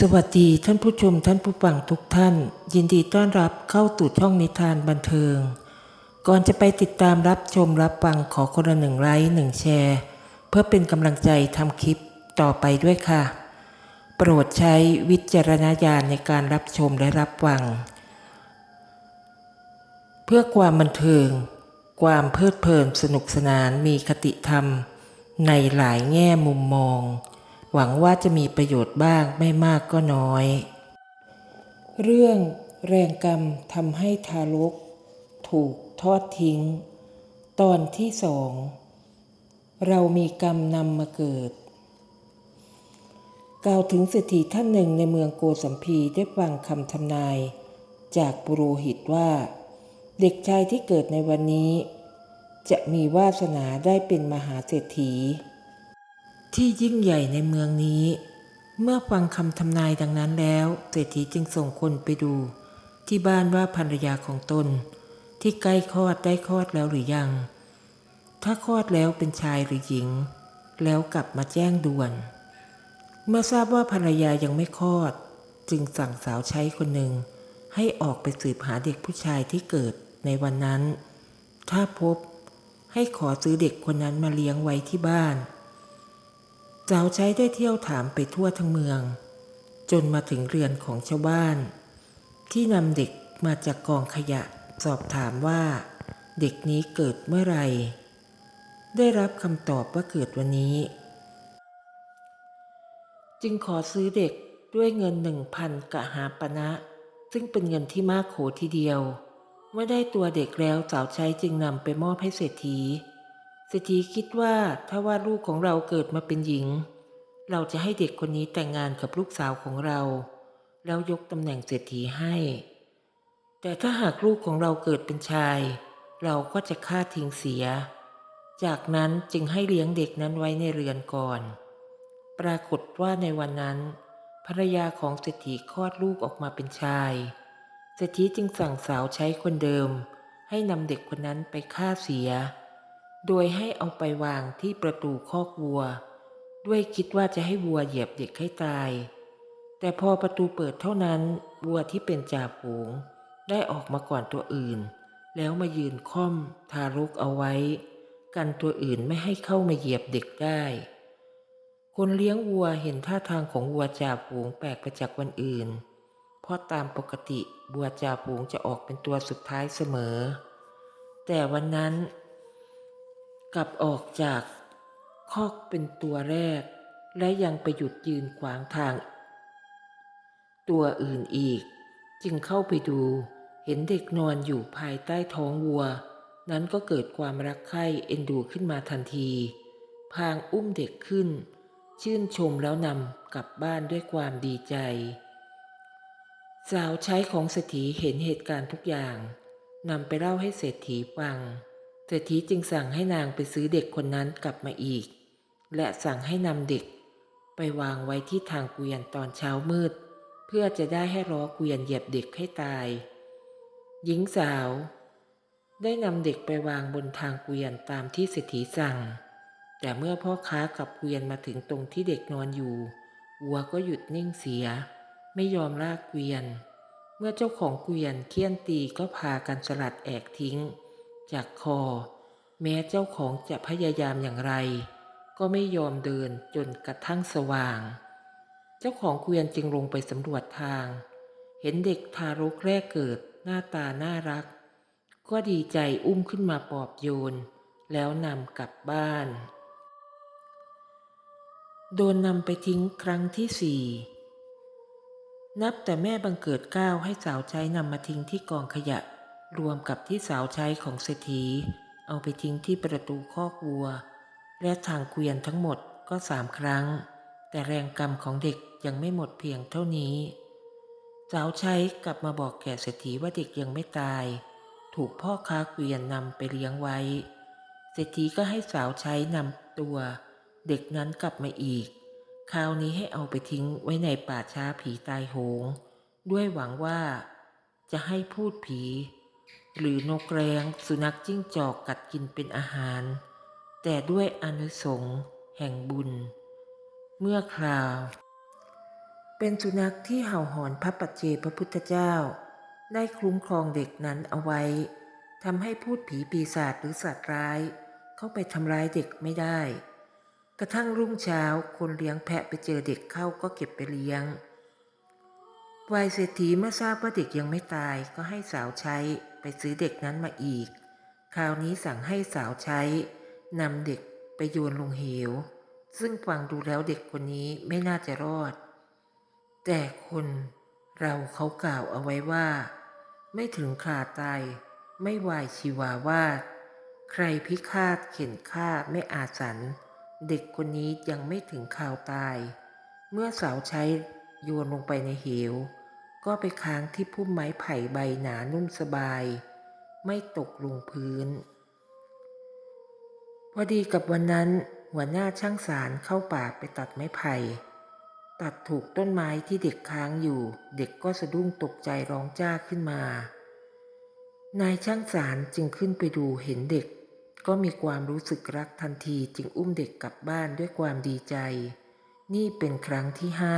สวัสดีท่านผู้ชมท่านผู้ฟังทุกท่าน ยินดีต้อนรับเข้าสู่ช่องนิทานบันเทิง ก่อนจะไปติดตามรับชมรับฟังขอคนละหนึ่งไลค์หนึ่งแชร์ เพื่อเป็นกำลังใจทำคลิปต่อไปด้วยค่ะ โปรดใช้วิจารณญาณในการรับชมและรับฟัง เพื่อความบันเทิง ความเพลิดเพลินสนุกสนานมีคติธรรม ในหลายแง่มุมมอง หวังว่าจะมีประโยชน์บ้างไม่มากก็น้อย เรื่องแรงกรรมทำให้ทารก ถูกทอดทิ้ง ตอนที่สอง เรามีกรรมนำมาเกิด กล่าวถึงเศรษฐีท่านหนึ่งในเมืองโกสัมพีได้ฟังคำทำนาย จากปุโรหิตว่า เด็กชายที่เกิดในวันนี้ จะมีวาสนาได้เป็นมหาเศรษฐี ที่ยิ่งใหญ่ในเมืองนี้ เมื่อฟังคำทำนายดังนั้นแล้วเศรษฐีจึงส่งคนไปดู ที่บ้านว่าภรรยาของตน ที่ใกล้คลอดได้คลอดแล้วหรือยัง ถ้าคลอดแล้วเป็นชายหรือหญิง แล้วกลับมาแจ้งด่วน เมื่อทราบว่าภรรยายังไม่คลอด จึงสั่งสาวใช้คนหนึ่ง ให้ออกไปสืบหาเด็กผู้ชายที่เกิดในวันนั้น ถ้าพบให้ขอซื้อเด็กคนนั้นมาเลี้ยงไว้ที่บ้าน สาวใช้ได้เที่ยวถามไปทั่วทั้งเมือง จนมาถึงเรือนของชาวบ้าน ที่นำเด็กมาจากกองขยะสอบถามว่า เด็กนี้เกิดเมื่อไหร่ได้รับคำตอบว่าเกิดวันนี้ จึงขอซื้อเด็กด้วยเงินหนึ่งพันกะหาปณะซึ่งเป็นเงินที่มากโขทีเดียว เมื่อได้ตัวเด็กแล้วสาวใช้จึงนำไปมอบให้เศรษฐี เศรษฐีคิดว่าถ้าว่าลูกของเราเกิดมาเป็นหญิง เราจะให้เด็กคนนี้แต่งงานกับลูกสาวของเรา แล้วยกตำแหน่งเศรษฐีให้ แต่ถ้าหากลูกของเราเกิดเป็นชาย เราก็จะฆ่าทิ้งเสีย จากนั้นจึงให้เลี้ยงเด็กนั้นไว้ในเรือนก่อน ปรากฏว่าในวันนั้น ภรรยาของเศรษฐีคลอดลูกออกมาเป็นชาย เศรษฐีจึงสั่งสาวใช้คนเดิม ให้นำเด็กคนนั้นไปฆ่าเสีย โดยให้เอาไปวางที่ประตูคอกวัว ด้วยคิดว่าจะให้วัวเหยียบเด็กให้ตาย แต่พอประตูเปิดเท่านั้นวัวที่เป็นจ่าฝูง ได้ออกมาก่อนตัวอื่น แล้วมายืนค่อมทารกเอาไว้ กันตัวอื่นไม่ให้เข้ามาเหยียบเด็กได้ คนเลี้ยงวัวเห็นท่าทางของวัวจ่าฝูงแปลกไปจากวันอื่น เพราะตามปกติวัวจ่าฝูงจะออกเป็นตัวสุดท้ายเสมอ แต่วันนั้น กลับออกจากคอกเป็นตัวแรก และยังไปหยุดยืนขวางทาง ตัวอื่นอีก จึงเข้าไปดูเห็นเด็กนอนอยู่ภายใต้ท้องวัว นั้นก็เกิดความรักใคร่เอ็นดูขึ้นมาทันที พางอุ้มเด็กขึ้น ชื่นชมแล้วนำกลับบ้านด้วยความดีใจ สาวใช้ของเศรษฐีเห็นเหตุการณ์ทุกอย่างนำไปเล่าให้เศรษฐีฟัง เศรษฐีจึงสั่งให้นางไปซื้อเด็กคนนั้นกลับมาอีก และสั่งให้นำเด็ก ไปวางไว้ที่ทางเกวียนตอนเช้ามืด เพื่อจะได้ให้ล้อเกวียนเหยียบเด็กให้ตาย หญิงสาว ได้นำเด็กไปวางบนทางเกวียนตามที่เศรษฐีสั่ง แต่เมื่อพ่อค้ากับเกวียนมาถึงตรงที่เด็กนอนอยู่วัวก็หยุดนิ่งเสีย ไม่ยอมลากเกวียน เมื่อเจ้าของเกวียนเคี่ยนตีก็พากันสลัดแอกทิ้ง จากคอ แม้เจ้าของจะพยายามอย่างไร ก็ไม่ยอมเดินจนกระทั่งสว่าง เจ้าของเกวียนจึงลงไปสำรวจทาง เห็นเด็กทารกแรกเกิดหน้าตาน่ารัก ก็ดีใจอุ้มขึ้นมาปลอบโยน แล้วนำกลับบ้าน โดนนำไปทิ้งครั้งที่สี่นับแต่แม่บังเกิดก้าวให้สาวใช้นำมาทิ้งที่กองขยะ รวมกับที่สาวใช้ของเศรษฐี เอาไปทิ้งที่ประตูคอกวัว และทางเกวียนทั้งหมดก็สามครั้ง แต่แรงกรรมของเด็กยังไม่หมดเพียงเท่านี้ สาวใช้กลับมาบอกแก่เศรษฐีว่าเด็กยังไม่ตาย ถูกพ่อค้าเกวียนนำไปเลี้ยงไว้ เศรษฐีก็ให้สาวใช้นำตัว เด็กนั้นกลับมาอีก คราวนี้ให้เอาไปทิ้งไว้ในป่าช้าผีตายโหง ด้วยหวังว่าจะให้พูดผี หรือนกแร้งสุนัขจิ้งจอกกัดกินเป็นอาหาร แต่ด้วยอนุสง์แห่งบุญ เมื่อคราว เป็นสุนัขที่เห่าหอนพระปัจเจพระพุทธเจ้า ได้คุ้มครองเด็กนั้นเอาไว้ทำให้พูดผีปีศาจหรือสัตว์ร้าย เข้าไปทำร้ายเด็กไม่ได้ กระทั่งรุ่งเช้าคนเลี้ยงแพะไปเจอเด็กเข้าก็เก็บไปเลี้ยง วายเศรษฐีเมื่อทราบว่าเด็กยังไม่ตายก็ให้สาวใช้ไปซื้อเด็กนั้นมาอีก คราวนี้สั่งให้สาวใช้นำเด็กไปโยนลงเหว ซึ่งฟังดูแล้วเด็กคนนี้ไม่น่าจะรอด แต่คนเราเขากล่าวเอาไว้ว่า ไม่ถึงขาดตายไม่วายชีวาวาดใครพิฆาตเข็นฆ่าไม่อาสัน เด็กคนนี้ยังไม่ถึงข่าวตาย เมื่อสาวใช้ โยนลงไปในเหว ก็ไปค้างที่พุ่มไม้ไผ่ใบหนานุ่มสบาย ไม่ตกลงพื้น พอดีกับวันนั้นหัวหน้าช่างสารเข้าป่าไปตัดไม้ไผ่ ตัดถูกต้นไม้ที่เด็กค้างอยู่ เด็กก็สะดุ้งตกใจร้องจ้าขึ้นมา นายช่างสารจึงขึ้นไปดูเห็นเด็ก ก็มีความรู้สึกรักทันทีจึงอุ้มเด็กกลับบ้านด้วยความดีใจ นี่เป็นครั้งที่ห้า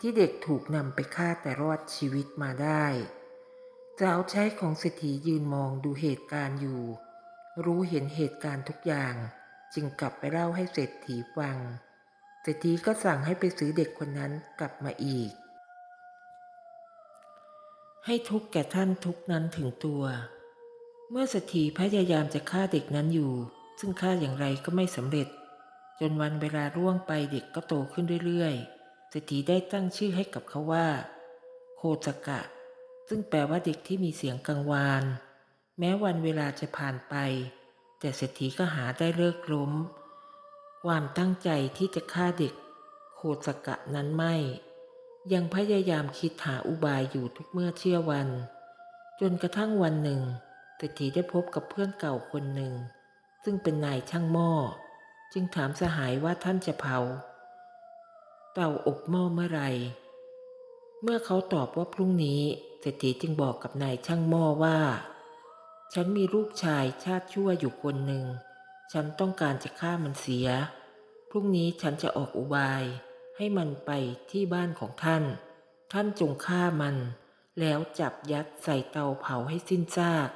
ที่เด็กถูกนำไปฆ่าแต่รอดชีวิตมาได้สาวใช้ของเศรษฐียืนมองดูเหตุการณ์อยู่ รู้เห็นเหตุการณ์ทุกอย่าง จึงกลับไปเล่าให้เศรษฐีฟัง เศรษฐีก็สั่งให้ไปซื้อเด็กคนนั้นกลับมาอีก ให้ทุกแก่ท่านทุกนั้นถึงตัว เมื่อเศรษฐีพยายามจะฆ่าเด็กนั้นอยู่ ซึ่งฆ่าอย่างไรก็ไม่สำเร็จ จนวันเวลาร่วงไปเด็กก็โตขึ้นเรื่อยๆ รษฐีได้ตั้งชื่อให้กับเขาว่า โคสกะ ซึ่งแปลว่าเด็กที่มีเสียงกังวาน แม้วันเวลาจะผ่านไป แต่เศรษฐีก็หาได้เลิกล้ม ความตั้งใจที่จะฆ่าเด็ก โคสกะนั้นไม่ ยังพยายามคิดหาอุบายอยู่ทุกเมื่อเชื่อวัน จนกระทั่งวันหนึ่งเศรษฐีได้พบกับเพื่อนเก่าคนหนึ่ง ซึ่งเป็นนายช่างหม้อ จึงถามสหายว่าท่านจะเผา เตาอบหม้อเมื่อไร เมื่อเขาตอบว่าพรุ่งนี้เศรษฐีจึงบอกกับนายช่างหม้อว่า ฉันมีลูกชายชาติชั่วอยู่คนหนึ่ง ฉันต้องการจะฆ่ามันเสีย พรุ่งนี้ฉันจะออกอุบาย ให้มันไปที่บ้านของท่าน ท่านจงฆ่ามัน แล้วจับยัดใส่เตาเผาให้สิ้นซาก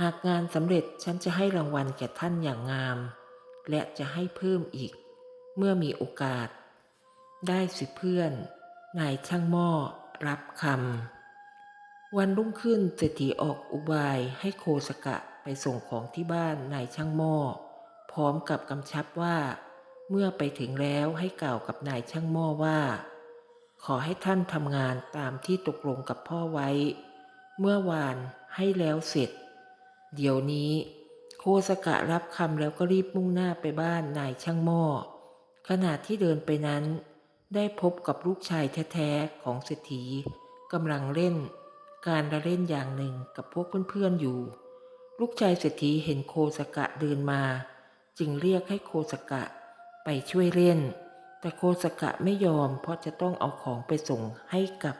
หากงานสำเร็จฉันจะให้รางวัลแก่ท่านอย่างงาม และจะให้เพิ่มอีก เมื่อมีโอกาส ได้สิเพื่อน นายช่างหม้อรับคำ วันรุ่งขึ้นเศรษฐีออกอุบายให้โคสกะไปส่งของที่บ้านนายช่างหม้อ พร้อมกับกำชับว่า เมื่อไปถึงแล้วให้กล่าวกับนายช่างหม้อว่า ขอให้ท่านทำงานตามที่ตกลงกับพ่อไว้ เมื่อวานให้แล้วเสร็จ เดี๋ยวนี้โคสกะรับคำแล้วก็รีบมุ่งหน้าไปบ้านนายช่างหม้อขณะที่เดินไปนั้น ได้พบกับลูกชายแท้ๆของเศรษฐีกำลังเล่น การละเล่นอย่างหนึ่งกับพวกเพื่อนๆอยู่ ลูกชายเศรษฐีเห็นโคสกะเดินมา จึงเรียกให้โคสกะไปช่วยเล่น แต่โคสกะไม่ยอมเพราะจะต้องเอาของไปส่งให้กับ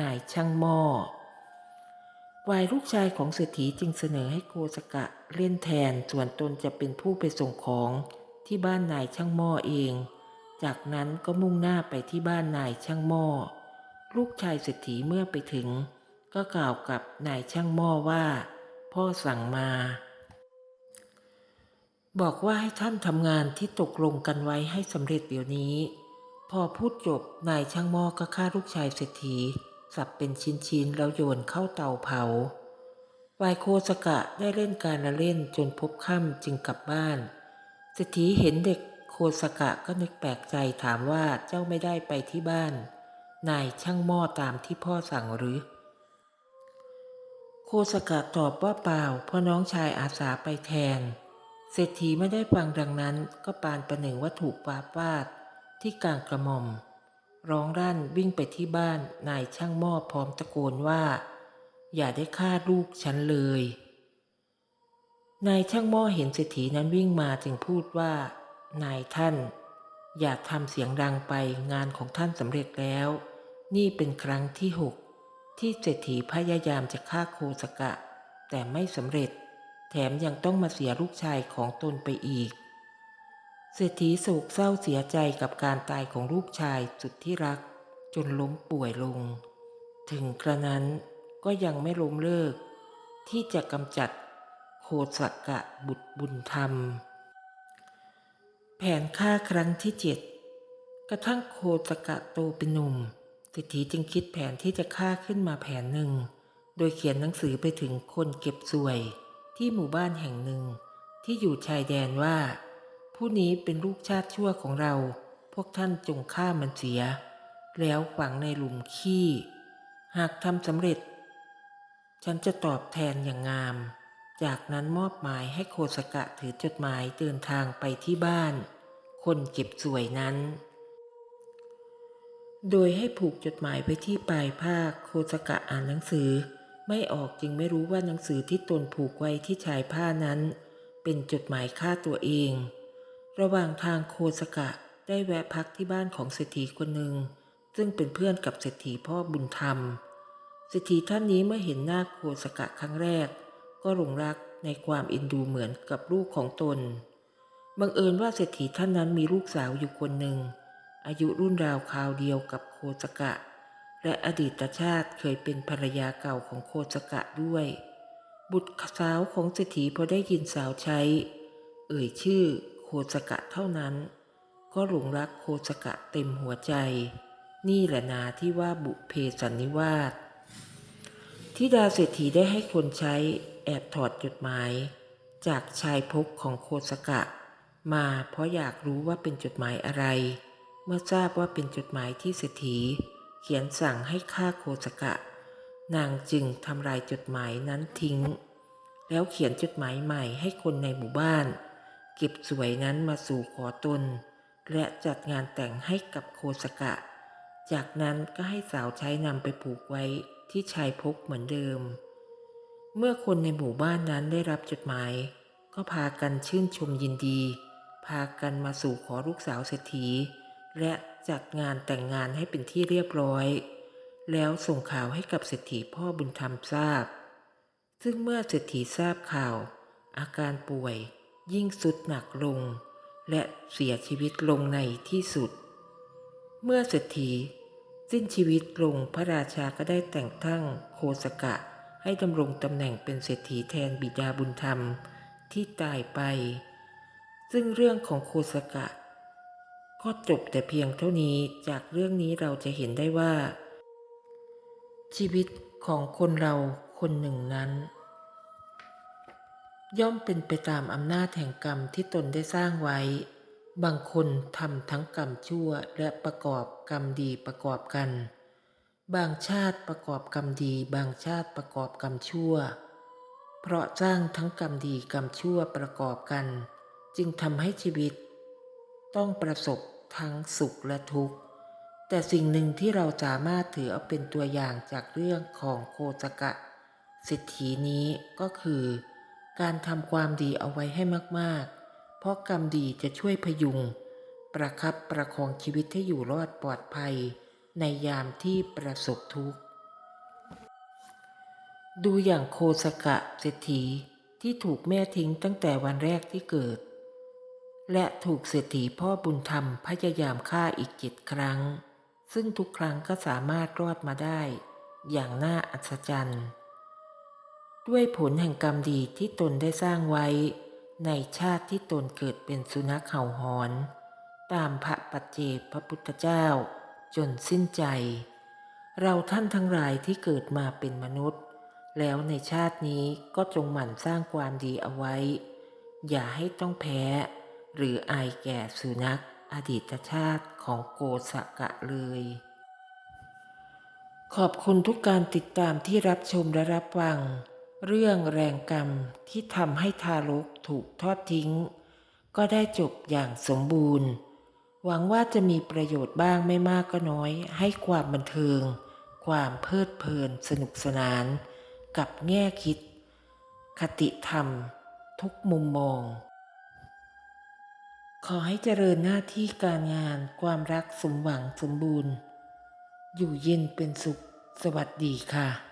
นายช่างหม้อวายลูกชายของเศรษฐีจึงเสนอให้โคสกะเล่นแทนส่วนตนจะเป็นผู้ไปส่งของที่บ้านนายช่างหม้อเอง จากนั้นก็มุ่งหน้าไปที่บ้านนายช่างหม้อ ลูกชายเศรษฐีเมื่อไปถึง ก็กล่าวกับนายช่างหม้อว่า พ่อสั่งมา บอกว่าให้ท่านทำงานที่ตกลงกันไว้ให้สำเร็จเดี๋ยวนี้ พอพูดจบนายช่างหม้อก็ฆ่าลูกชายเศรษฐีสับเป็นชิ้นๆแล้วโยนเข้าเตาเผาวายโคสกะได้เล่นการละเล่นจนพบค่ำจึงกลับบ้านเศรษฐีเห็นเด็ก โคสกะก็นึกแปลกใจถามว่าเจ้าไม่ได้ไปที่บ้าน นายช่างหม้อตามที่พ่อสั่งหรือ โคสกะตอบว่าเปล่าเพราะน้องชายอาสาไปแทน เศรษฐีไม่ได้ฟังดังนั้นก็ปานประหนึ่งว่าถูกปาปาดที่กลางกระหม่อม ร้องรั่นวิ่งไปที่บ้านนายช่างหม้อพร้อมตะโกนว่า อย่าได้ฆ่าลูกฉันเลยนายช่างหม้อเห็นเศรษฐีนั้นวิ่งมาจึงพูดว่า นายท่าน อย่าทำเสียงดังไปงานของท่านสำเร็จแล้ว นี่เป็นครั้งที่หกที่เศรษฐีพยายามจะฆ่าโคสกะ แต่ไม่สำเร็จ แถมยังต้องมาเสียลูกชายของตนไปอีก เศรษฐีโศกเศร้าเสียใจกับการตายของลูกชายสุดที่รัก จนล้มป่วยลง ถึงกระนั้นก็ยังไม่ล้มเลิก ที่จะกำจัดโคสกะบุตรบุญธรรม แผนฆ่าครั้งที่เจ็ดกระทั่งโคสกะโตเป็นหนุ่มเศรษฐีจึงคิดแผนที่จะฆ่าขึ้นมาแผนหนึ่ง โดยเขียนหนังสือไปถึงคนเก็บสวย ที่หมู่บ้านแห่งหนึ่ง ที่อยู่ชายแดนว่า ผู้นี้เป็นลูกชาติชั่วของเรา พวกท่านจงฆ่ามันเสีย แล้วฝังในหลุมขี้ หากทำสำเร็จ ฉันจะตอบแทนอย่างงาม จากนั้นมอบหมายให้โคสกะถือจดหมายเดินทางไปที่บ้าน คนเก็บสวยนั้น โดยให้ผูกจดหมายไว้ที่ปลายผ้าโคสกะอ่านหนังสือ ไม่ออกจึงไม่รู้ว่าหนังสือที่ตนผูกไว้ที่ชายผ้านั้น เป็นจดหมายฆ่าตัวเอง ระหว่างทางโคสกะได้แวะพักที่บ้านของเศรษฐีคนหนึ่ง ซึ่งเป็นเพื่อนกับเศรษฐีพ่อบุญธรรมเศรษฐีท่านนี้เมื่อเห็นหน้าโคสกะครั้งแรก ก็หลงรักในความเอ็นดูเหมือนกับลูกของตน บังเอิญว่าเศรษฐีท่านนั้นมีลูกสาวอยู่คนหนึ่ง อายุรุ่นราวคราวเดียวกับโคสกะ และอดีตชาติเคยเป็นภรรยาเก่าของโคสกะด้วย บุตรสาวของเศรษฐีพอได้ยินสาวใช้ เอ่ยชื่อโคสกะเท่านั้น ก็หลงรักโคสกะเต็มหัวใจ นี่แหละนาที่ว่าบุเพสันนิวาส ทิดาเศรษฐีได้ให้คนใช้แอบถอดจดหมาย จากชายพกของโคสกะ มาเพราะอยากรู้ว่าเป็นจดหมายอะไร เมื่อทราบว่าเป็นจดหมายที่เศรษฐี เขียนสั่งให้ฆ่าโคสกะ นางจึงทำลายจดหมายนั้นทิ้ง แล้วเขียนจดหมายใหม่ให้คนในหมู่บ้าน เก็บสวยนั้นมาสู่ขอตน และจัดงานแต่งให้กับโคสกะ จากนั้นก็ให้สาวใช้นำไปผูกไว้ ที่ชายพกเหมือนเดิม เมื่อคนในหมู่บ้านนั้นได้รับจดหมาย ก็พากันชื่นชมยินดี พากันมาสู่ขอลูกสาวเศรษฐี และจัดงานแต่งงานให้เป็นที่เรียบร้อย แล้วส่งข่าวให้กับเศรษฐีพ่อบุญธรรมทราบ ซึ่งเมื่อเศรษฐีทราบข่าว อาการป่วย ยิ่งสุดหนักลง และเสียชีวิตลงในที่สุด เมื่อเศรษฐี สิ้นชีวิตลงพระราชาก็ได้แต่งตั้งโคสกะ ให้ดำรงตำแหน่งเป็นเศรษฐีแทนบิดาบุญธรรมที่ตายไป ซึ่งเรื่องของโคสกะ ก็จบแต่เพียงเท่านี้จากเรื่องนี้เราจะเห็นได้ว่า ชีวิตของคนเราคนหนึ่งนั้น ย่อมเป็นไปตามอำนาจแห่งกรรมที่ตนได้สร้างไว้ บางคนทำทั้งกรรมชั่วและประกอบกรรมดีประกอบกัน บางชาติประกอบกรรมดี บางชาติประกอบกรรมชั่ว เพราะสร้างทั้งกรรมดีกรรมชั่วประกอบกัน จึงทำให้ชีวิต ต้องประสบทั้งสุขและทุกข์ แต่สิ่งหนึ่งที่เราสามารถถือเอาเป็นตัวอย่างจากเรื่องของโคสกะเศรษฐีนี้ก็คือ การทำความดีเอาไว้ให้มากๆ เพราะกรรมดีจะช่วยพยุง ประคับประคองชีวิตให้อยู่รอดปลอดภัย ในยามที่ประสบทุกข์ ดูอย่างโคสกะเศรษฐีที่ถูกแม่ทิ้งตั้งแต่วันแรกที่เกิด และถูกเศรษฐีพ่อบุญธรรมพยายามฆ่าอีกเจ็ดครั้ง ซึ่งทุกครั้งก็สามารถรอดมาได้ อย่างน่าอัศจรรย์ ด้วยผลแห่งกรรมดีที่ตนได้สร้างไว้ ในชาติที่ตนเกิดเป็นสุนัขเห่าหอน ตามพระปัจเจกพระพุทธเจ้า จนสิ้นใจ เราท่านทั้งหลายที่เกิดมาเป็นมนุษย์ แล้วในชาตินี้ก็จงหมั่นสร้างความดีเอาไว้ อย่าให้ต้องแพ้ หรืออายแก่สุนัขอดีตชาติของโกสกะเลย ขอบคุณทุกการติดตามที่รับชมและรับฟัง เรื่องแรงกรรมที่ทำให้ทารกถูกทอดทิ้ง ก็ได้จบอย่างสมบูรณ์ หวังว่าจะมีประโยชน์บ้างไม่มากก็น้อย ให้ความบันเทิง ความเพลิดเพลินสนุกสนาน กับแง่คิด คติธรรม ทุกมุมมอง ขอให้เจริญหน้าที่การงานความรักสมหวังสมบูรณ์ อยู่เย็นเป็นสุข สวัสดีค่ะ